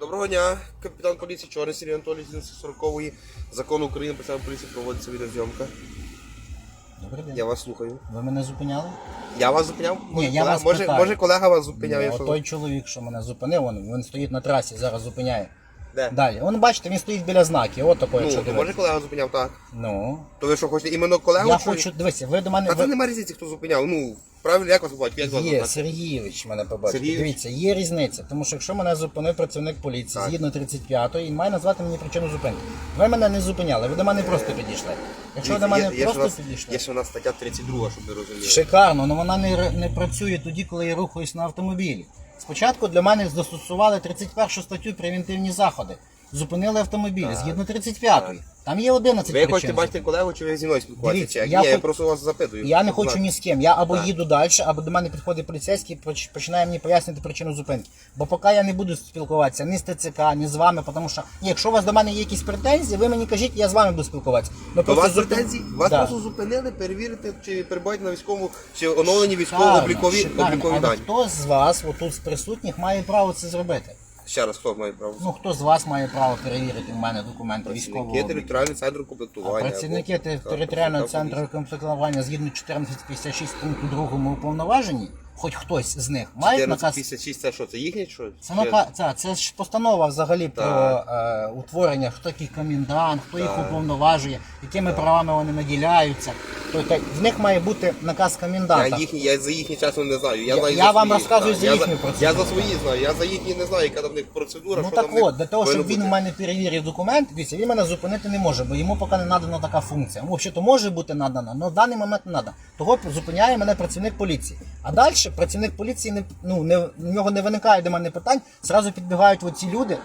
Доброго дня, капітан поліції Чорний Сергій Анатолій з 40-ї закону України про національну поліцію проводиться відеозйомка. Добрий день. Я вас слухаю. Ви мене зупиняли? Я вас зупиняв? Ні, я Колега- вас може, питаю. може колега вас зупиняв, якщо... той чоловік, що мене зупинив, він, він стоїть на трасі, зараз зупиняє. Де? Далі. Вон бачите, він стоїть біля знаків. От такої, Ну, якщо то може дивитися. колега зупиняв, так. Ну. То ви що хочете іменно колегу? Я чи- хочу, дивися, ви до мене. Це ви- нема різниці, хто зупиняв. Ну, правильно, як вас звати? Як вас Є, звати? Сергійович мене побачив. Сергійович? Дивіться, є різниця. Тому що якщо мене зупинив працівник поліції Так. згідно 35-ї, він має назвати мені причину зупинки. Ви мене не зупиняли, ви до мене просто підійшли. Якщо ви до мене Є- є ж у просто нас- підійшли. Є ще у нас стаття 32, щоб ви розуміли. Шикарно, але вона не, ре- не працює тоді, коли я рухаюсь на автомобілі. Спочатку для мене застосували 31 статтю превентивні заходи. Зупинили автомобіль згідно 35-ї. Там є 11 Ви причин. хочете бачити колегу, чи ви зі мною спілкуватися? Дивіться, Чи як? я Ні, я хоч- просто вас запитую. Я не хочу ні з ким. Я або Так. їду далі, або до мене підходить поліцейський і поч- починає мені пояснити причину зупинки. Бо поки я не буду спілкуватися ні з ТЦК, ні з вами, тому що ні, якщо у вас до мене є якісь претензії, ви мені кажіть, я з вами буду спілкуватися. Ну, То вас зупин- претензії? Вас Да. просто зупинили, перевірити, чи перебуваєте на військовому, чи оновлені Шикарно, військово-облікові шикарно. облікові Але дані. хто з вас, отут з присутніх, має право це зробити? Ще раз, хто має право? Ну хто з вас має право перевірити в мене документи військового? Працівники обліку? територіального центру комплектування. Працівники так, територіального центру комплектування згідно 1456 пункту 2 уповноважені, хоч хтось з них має наказ. 1456 це що, це їхнє що? Це, нака... це, це ж постанова взагалі про е, утворення, хто такий комендант, хто їх Так. уповноважує, якими правами вони наділяються. Тобто в них має бути наказ коменданта. Я, їхні, я за їхні часу не знаю. Я, Я- знаю я за вам свої, розказую так. за за, процедуру. Я за свої знаю, я за їхні не знаю, яка там в них процедура. Ну що так от, для того, щоб він бути. мене перевірив документ, дивіться, він мене зупинити не може, бо йому поки не надана така функція. Ну, взагалі, то може бути надана, але в даний момент не надана. Того зупиняє мене працівник поліції. А далі працівник поліції не, ну, не, в нього не виникає до мене питань, зразу підбігають оці люди.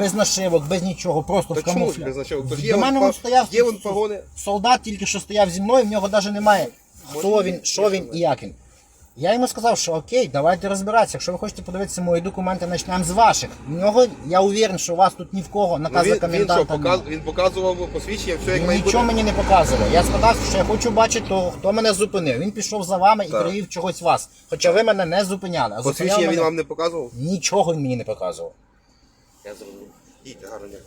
Без нашивок, без нічого, просто Та в чому ж без нашивок? Тож До є мене вон стояв є вон погони. солдат, тільки що стояв зі мною, в нього навіть немає хто він, що він і як він. Я йому сказав, що окей, давайте розбиратися. Якщо ви хочете подивитися мої документи, почнемо з ваших. В нього я уверен, що у вас тут ні в кого Ну, наказу він, він, що, коменданта показ, немає. він показував посвідчення, все як Він має бути. нічого мені не показував. Я сказав, що я хочу бачити того, хто мене зупинив. Він пішов за вами і Так. перевів чогось вас. Хоча ви мене не зупиняли. А зупиняв Посвідчення він мене... вам не показував? Нічого він мені не показував. yazılımı iyi de harika.